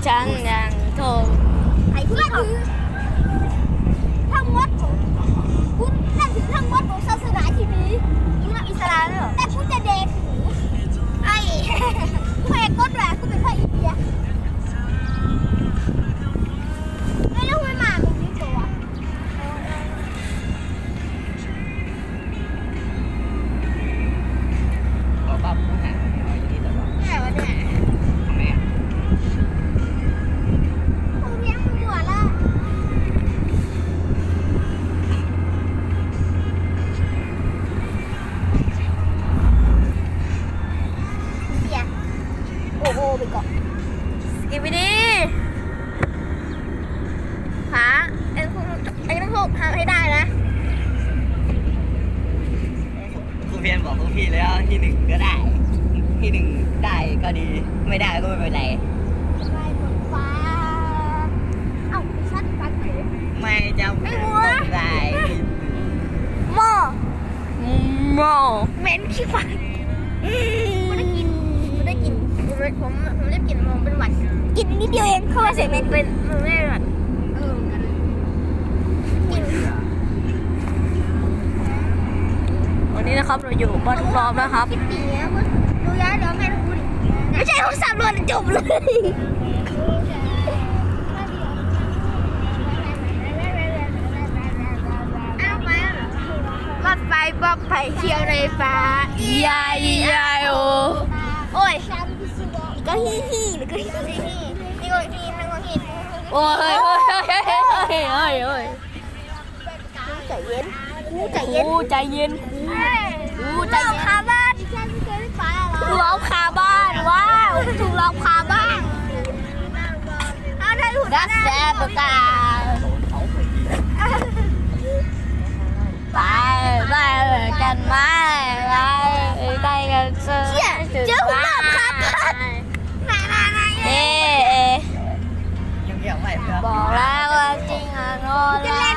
짠짠짠 더. ก็ดี ไม่ได้ก็ไม่เป็นไรไปบนฟ้าเอ้าชัดฟังเถอะไม่จำเป็นต้องได้หม้อโมเหม็นขี้ฟันไม่ได้กินไม่ได้กินผมผมผมได้กินผมเป็นหวัดกินนิดเดียวเองเข้ามาเสียงเป็นมันไม่หวัดเออกันกินวันนี้นะครับเราอยู่บ้านพร้อมนะครับคิดปีแล้วมึงดูย้ายเดี๋ยวแม่ดูดิ ไม่ใช่เขาสับรวนจบเลยเอาไปแล้วเหรอรถไฟบอกไปเที่ยวในฟ้ายายยายโอโอ้ยก็ฮีฮีหรือก็ฮีฮีนี่ก็ฮีนั่นก็ฮีโอ้ยโอ้ยโอ้ยโอ้ยโอ้ยโอ้ยใจเย็นกูใจเย็นครูใจเย็นครูใจเราเย็น ลองพาบ้างเอาได้อยู่นหน้าประกาศไปไปกันไหมไปไปกันเจอเจอหัวขาพัดไหนไหเอ๊บอกแล้วว่าจริงอะโน่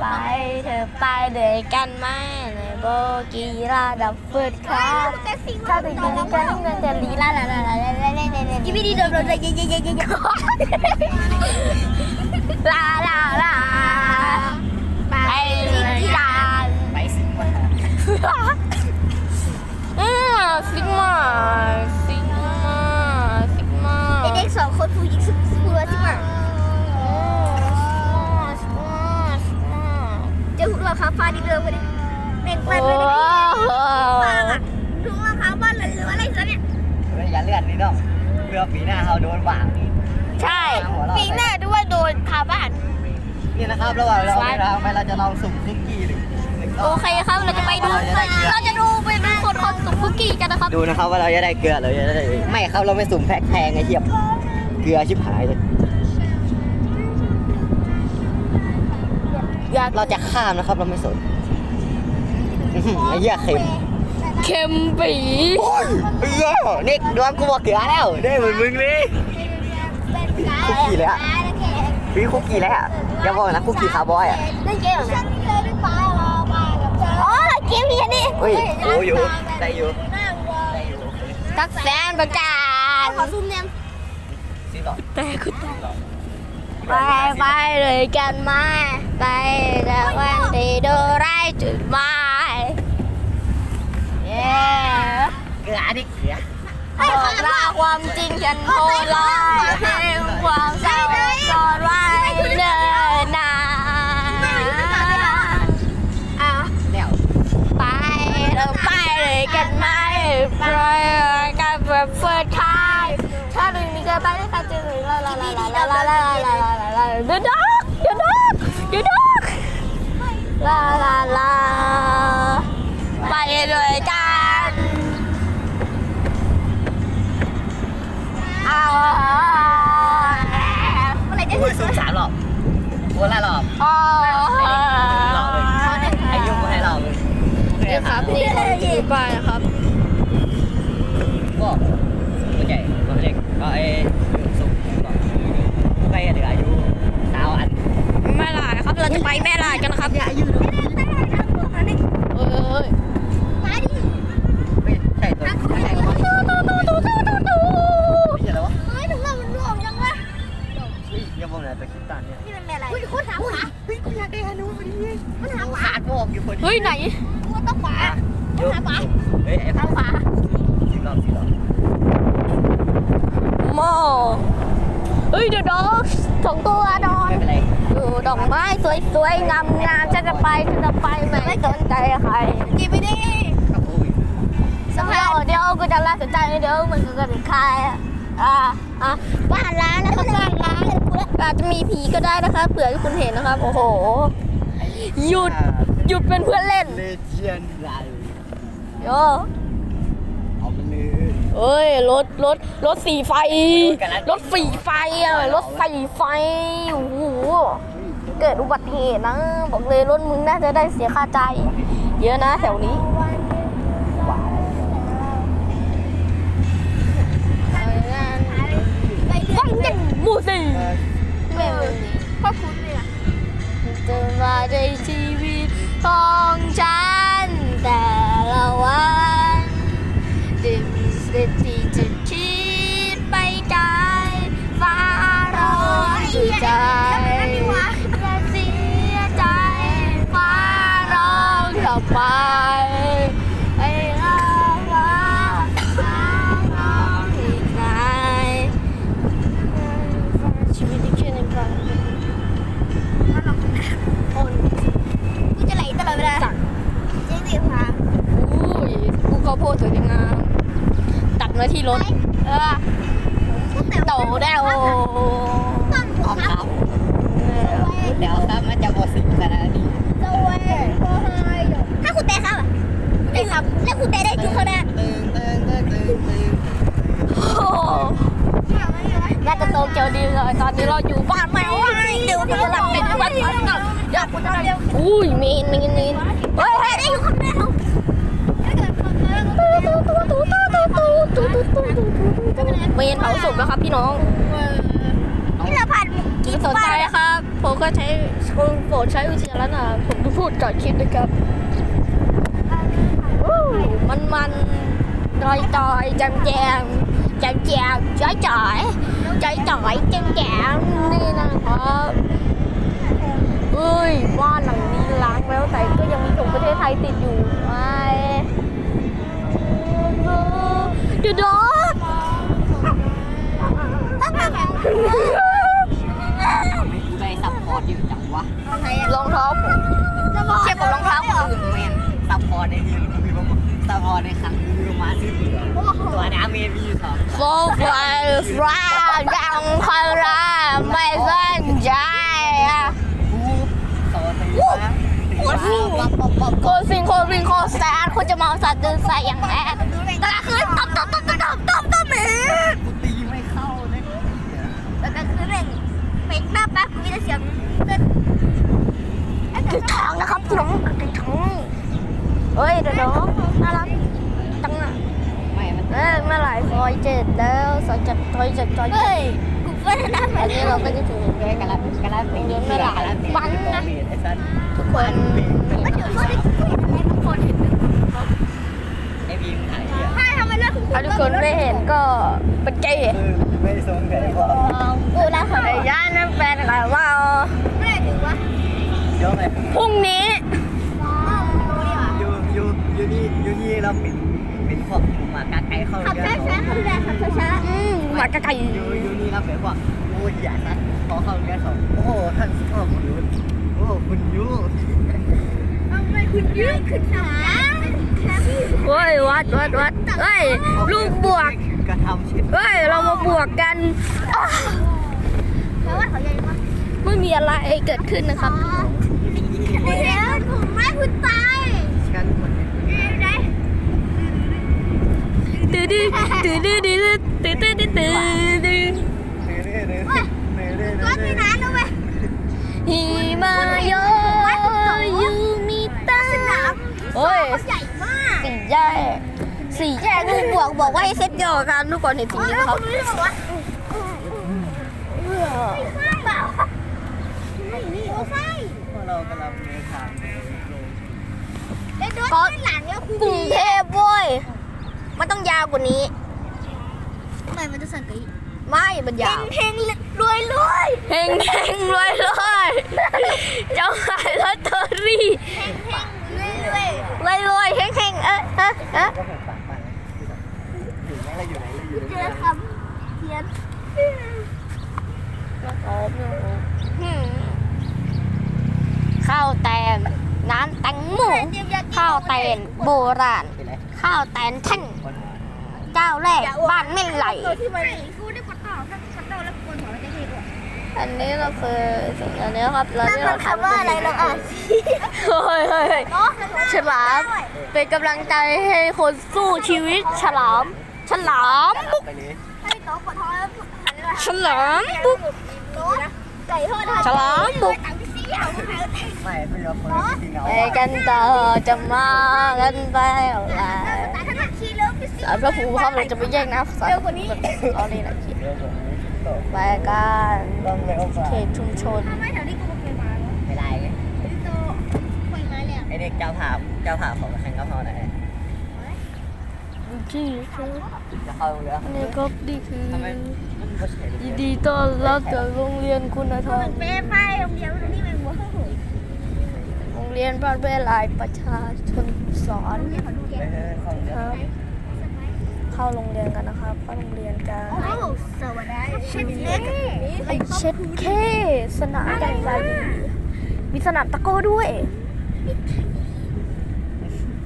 ไปเราไปเธอไปด้วยกันไหมในโบกีราดับฟืดครับถ้าถึงจะมีการเงินจะลีลาลาลาลาลาลาลาลากินไม่ดีโดนโดนเลยเย่เย่เย่เย่ลาลาลาไปเลยกันไปสิมาอืมซิกมาซิกมาซิมาเด็กสองคนผู้หญิงสุดผู้ว่าที่มา เจอหุ่นเราคาฟ้าดิเดิมไปดิเด็กโอ้มันเลยโหฟังอะถุงเราคาบ้านหรืออะไรซะเนี่ยอย่าเลื่อนนี่น้องเพื่อปีหน้าเราโดนหวางใช่ปีหน้าด้วยโดนคาบ้านนี่นะครับระหว่างเราไปทางไปเราจะลองสุ่มคุกกี้หรือหนึ่งรโออบเคครับเราจะไปดูเราจะดูไปดูคนคนสุ่มคุกกี้กันนะครับดูนะครับว่าเราจะได้เกลือหรือจะได้ไม่ครับเราไม่สุ่มแพ็คแพงไอ้เหี้ยเกลือชิบหายเลย ยากเราจะข้ามนะครับ เราไม่สนอื้อหือไอ้เหี้ยเค็มเค็มปีโอ้ยเออนี่ดวงกูบอกเกลือแล้วได้เหมือนมึงเลย คุกกี้เลยอะ พี่คุกกี้แล้วอะอย่าบอกนะคุกกี้คาร์บอยอะ เล่นเกมเหรอฉันเคยได้ไปหรอมากับเธออ๋อเกมนี้นี่เฮ้ยโอ้อยู่ได้อยู่นั่งวอได้อยู่ตักแซนประกาศขอซูมเนี่ยสิหรอแต่คุณ ไปไปเลยกันมาไปแต่วันที่ดูไรจุดหมายเย้เกลือดิเกลือบอกลาความจริงฉันโหดร้ายเพียงความเศร้าซ่อนไว้เนิ่นนานเอ้าเดี๋ยวไปเราไปเลยกันไหมปล่อยกันแบบเฟิร์สไทม์ถ้าหนึ่งนี้จะไปได้ค่ะจะหนึ่งลาลาลาลาลาลาลา เดือดดอกเดือดดอกเดือดดอกลาลาลาไปด้วยกันเอาเมื่อไหร่จะกูถึงสุ่มสามรอบกูละรอบอ๋อรอบเลยไอ้ยุ่งกูให้รอบเลยนี่ครับนี่คือป้าย เราจะไปแม่ลายกันนะครับอย่าอยู่เออใส่ตัว ดอกไม้สวยๆงามๆฉันจะไปฉันจะไปไม่สนใจใครกินไปดิครับโอ้ยสภาพเดี๋ยวกูจะลาสนใจเดี๋ยวมันก็จะใครอะอะอะบ้านร้านนะครับบ้านร้านเลยคุณอาจจะมีผีก็ได้นะคะเผื่อที่คุณเห็นนะครับ โอ้โห หยุดหยุดเป็นเพื่อนเล่นเลเจียนไรโยเอาไปเลยเอ้ยรถรถรถสีไฟ รถสีไฟอะรถสีไฟโอ้โห เกิดอุบัติเหตุนะ บอกเลยรถมึงน่าจะได้เสียค่าใจ เยอะนะแถวนี้ไปเรื่ฟัอยงยังมูสิแม่พ่อคุณเลยอะจะมาในชีวิตของฉัน รถ เออโตได้โอต้นหัวเขาเดี๋ยวครับมันจะบดสิขนาดนี้จะเว้ยถ้าคุณเตะเขาอะเตะครับ แล้วคุณเตะได้จุดเขาแน่ตึงตึงตึงตึงตึงโอ้โหน่าจะโตเกียวดีเลยตอนนี้เราอยู่บ้านแมวเดี๋ยวจะหลับเป็นวันพักหนักอยากกูจะได้อุ้ยมีนมีนมีนเฮ้ยเฮ้ยได้อยู่ข้างหน้าเขาถ้าเกิดคนเลิก เมนเผาศพแล้วครับพี่น้องที่เราผ่านไม่สนใจครับ ผมก็ใช้คุณโปรดใช้วิจารณญาณผมจะพูดก่อนคิดนะครับอู้มันมันจอยจอยแจมแจมแจมแจมจอยจอยจอยจอยแจมแจมนี่นะครับเอ้ยบ้านหลังนี้ล้างแล้วแต่ก็ยังมีธงประเทศไทยติดอยู่ไอ้ เดี๋ยวดอกกูได้ซัพพอร์ตอยู่จังวะรองเท้าผมเทียบกับรองเท้าคนอื่นแมนซัพพอร์ตในทีมมีประมาณซัพพอร์ตในครั้งมีประมาณสิบตัวน้ำเมมีอยู่สองโฟกัสร้ายังคอยราไม่สนใจอะ กูต่อไปนะป๊อปป๊อปป๊อป โคซิงโคริงโคแซดคุณจะมาสัตว์เดินสายอย่างแอดตะคืนตบตบตบตบตบตบตบเมกูตีไม่เข้าเลยแล้วก็คือเร่งเป็นหน้าแป๊บมีแต่เสียงเต้นติดทางนะครับน้องติดทางเฮ้ยเดี๋ยวน้องน่ารักจังอะเออมื่อไหร่ซอยเจ็ดแล้วซอยเจ็ดซอยเจ็ดซอยเจ็ด ยกูเฟิร์นนะอันนี้เราก็จะถึงแกกะลับกะลับตีกะลับตีไอ้สันทุกคนมันเดี๋ยวเขาได้คุยกันให้ทุกคนเห็นหนึ่งไอ้บีมถ่ายอะถ้าทำไมเลิกคุณถ้าทุกคนไม่เห็นก็เป็นเกย์ไม่สนใจพอกูนะไอ้ย่านนั่นแฟนกันว่าแม่ถือว่าเยอะเลยพรุ่งนี้ยู ยูยูนี่ยูนี่เราเป็นเป็นพวกหมากาไก่เข้าขับเยช้าอะช้าขับช้าขับช้าช้าอืมหมากระไก่ยูยูนี่เราเป็นพวกโอ้ยอย่านะพอเข้าเรียนสองโอ้โหท่านชอบคุณยูโอ้คุณยูทำไมคุณยืดขึ้นช้าแค่พี่เฮ้ยวัดวัดวัดเฮ้ยลูกบวกกระทำเช่นเฮ้ยเรามาบวกกันเพราะว่าเขาใหญ่มากไม่มีอะไรเกิดขึ้นนะครับเดี๋ยวผมไม่คุณตายกันหมด เดี๋ยวไหน ตื้อดื้อตื้อดื้อดื้อตื้อตื้อตื้อตื้อตื้อก้อนไม่นานแล้วไหมฮิมาโยยูมิตะสนามโอ้ยใหญ่มากสี่แยกสี่แยกลูกบวกบอกว่าให้เซตเดียวกันทุกคนเห็นสิ่งนี้ไหมแล้วครับคุณรู้หรอวะไม่เปล่าไม่นี่โอ้ไฟพวกเรากำลังเดินทางแล้วโดนข้างหลังแล้วคุณกรุงเทพเว้ย มันต้องยาวกว่านี้ ทำไมมันจะสั่นกว่าอีกไม่มันยาวเพลงรวยรวยเฮงเฮงรวยรวยเจ้าขายลอตเตอรี่เพลงเพลงรวยรวยรวยรวยเฮงเฮงเออเออเออก็หอยู่ไหนอยนอรอสอคเขียข้าวแตนน้ำแตงโมข้าวแตนโบราณ ข้าวแตนแท่ง แรกบ้านไม่ไหล ตัวที่มันกูได้ปวดต่อถ้าปวดต่อแล้วปวดหัวแล้วจะเทก่อนอันนี้เราคือสิ่งอันนี้ครับเราที่เราทำว่าอะไรเราอ่านเฮ้ยเฮ้ยเฮ้ยเนาะฉลามเป็นกำลังใจให้คนสู้ชีวิต ฉลาม ฉลามบุ๊กไปนี้ให้โต๊ะปวดท้องแล้วหันเลยฉลามบุ๊กโต๊ะไก่ทอดฉลามบุกตังค์พี่เสี่ยวไม่ไม่ยอมคนจริงเอาไปกันต่อจะมากันไปเอาละแต่ถ้าขี้เลิกพี่เสารพระภูมิครับเราจะไปแย่งนะสาวพระภูมิเอาเลยนะคิดเรื่องผมนี้ตกไปกันเร็วกว่าเขตชุมชนไมแถวนี้กูเคยมาไม่ได้ไงพี่โตเคยมาแล้วไอเด็กเจ้าผ่าเจ้าผ่าของแข่งก็พอไหนที่จะเข้าโรงเรียนนี่ก็ดีคือยินดีต้อนรับจากโรงเรียนคุณธรรมเป๊ะไปโรงเรียนนี่เป็นหัวข้าวหอยโรงเรียนบ้านเวลายประชาชนสอนครับ เข้าโรงเรียนกันนะครับเข้าโรงเรียนกันโอ้สวัสดีเช็ดเล็กไอเช็ดเคสนามใหญ่ๆมีสนามตะโก้ด้วย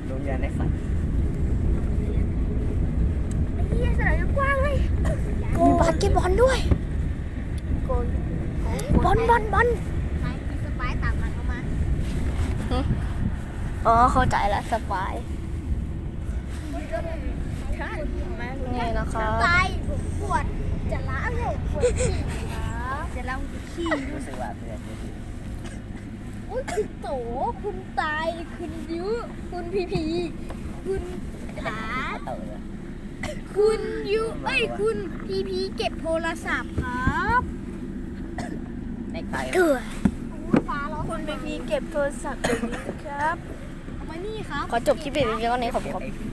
โรงเรียนในฝันเฮียสนามกว้างเลยมีบาสเกตบอลด้วยบอลบอลบอลใครมีสปายตามมันเข้ามาอ๋อเข้าใจแล้วสปาย นี่นะครับสปายปวดจะล้างเลยปวดขี้จะล้างขี้รู้สึกว่าเพื่อนอุ้ยคุณโตคุณตายคุณยุคุณพีพี คุณขาเต่าเลยคุณยุเอ้ยคุณพีพีเก็บโทรศัพท์ครับในไก่เกือฟ้าร้องคุณพีพีเก็บโทรศัพท์เดี๋ยวนี้ครับ เอามานี่ครับ ขอจบคลิปเพียงเท่านี้ขอบคุณไอ้ผี